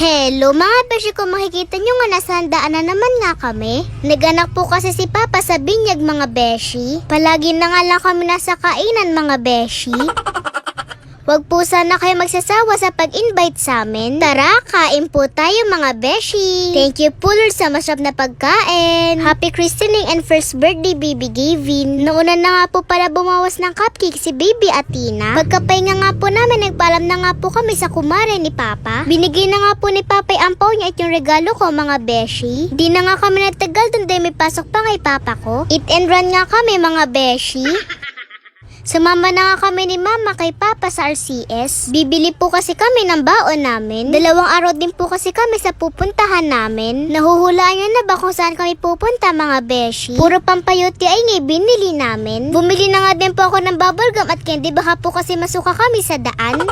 Hello mga beshi ko makikita nyo nga nasa handaan na naman nga kami. Naganak po kasi si Papa sa binyag mga beshi. Palagi na nga lang kami nasa kainan mga beshi. Huwag po sana kayo magsasawa sa pag-invite sa amin. Tara, kain po tayo mga beshi. Thank you po Lord sa masarap na pagkain. Happy christening and first birthday baby Gavin. Nauna na nga po para bumawas ng cupcake si baby Atina. Pagkapahinga nga po namin, nagpaalam na nga po kami sa kumare ni Papa. Binigay na nga po ni Papa yung ampaw niya at yung regalo ko mga beshi. Di na nga kami natagal dun dahil may pasok pa kay Papa ko. Eat and run nga kami mga beshi. Sumama na nga kami ni Mama kay Papa sa RCS. Bibili po kasi kami ng baon namin. Dalawang araw din po kasi kami sa pupuntahan namin. Nahuhulaan nyo na ba kung saan kami pupunta mga beshi? Puro pampayuti ay nga binili namin. Bumili na nga din po ako ng bubble gum at candy baka po kasi masuka kami sa daan.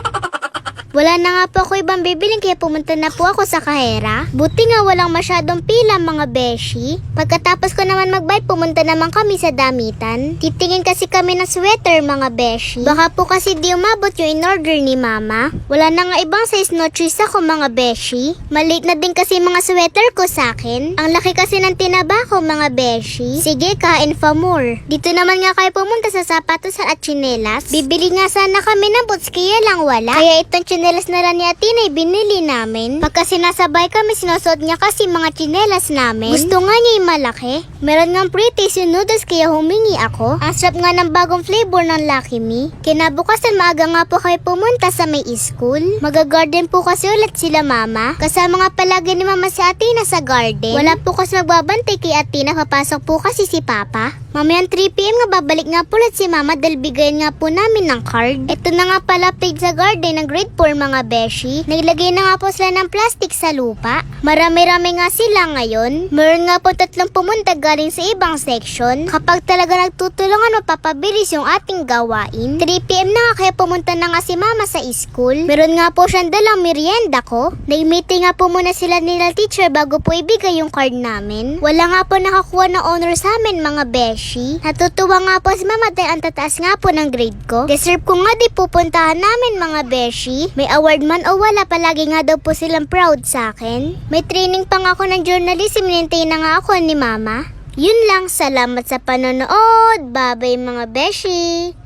Wala na nga po ako ibang bibiling kaya pumunta na po ako sa kahera. Buti nga walang masyadong pila mga beshi. Pagkatapos ko naman mag-buy, pumunta naman kami sa damitan. Titingin kasi kami ng sweater mga beshi. Baka po kasi di umabot yung in-order ni mama. Wala na nga ibang size no choice ako mga beshi. Maliit na din kasi mga sweater ko sa akin. Ang laki kasi ng tinaba ko mga beshi. Sige, kain pa more. Dito naman nga kayo pumunta sa sapatos at chinelas. Bibili nga sana kami ng boots kaya lang wala. Kaya itong chinelas na lang ni Atina ay binili namin. Pagka sinasabay kami, sinusuot niya kasi mga chinelas namin. Gusto nga niya yung malaki. Meron nga pretty si noodles kaya humingi ako. Ang sarap nga ng bagong flavor ng Lucky Me. Kinabukasan maaga nga po kayo pumunta sa may school. Magagarden po kasi ulit sila mama. Kasama nga palagi ni mama si Atina sa garden. Wala po kasi magbabantay kay Atina. Papasok po kasi si Papa. Mamayang 3pm nga babalik nga po ulit si mama dahil bigayan nga po namin ng card. Ito na nga pala page sa garden ng grade 4 mga beshi. Naglagay na nga po sila ng plastic sa lupa. Marami-rami nga sila ngayon. Meron nga po tatlong pumunta galing sa ibang section. Kapag talaga nagtutulungan mapapabilis yung ating gawain. 3pm na nga kaya pumunta na nga si mama sa school. Meron nga po siyang dalang merienda ko. Nag-meeting nga po muna sila nila teacher bago po ibigay yung card namin. Wala nga po nakakuha ng honor sa amin mga beshi. Natutuwa nga po si mama dahil ang tataas nga po ng grade ko. Deserve ko nga di pupuntahan namin mga beshi. May award man o wala palagi nga daw po silang proud sa akin. May training pa nga ako ng journalism nintay na nga ako ni mama. Yun lang, salamat sa panonood. Bye-bye mga beshi.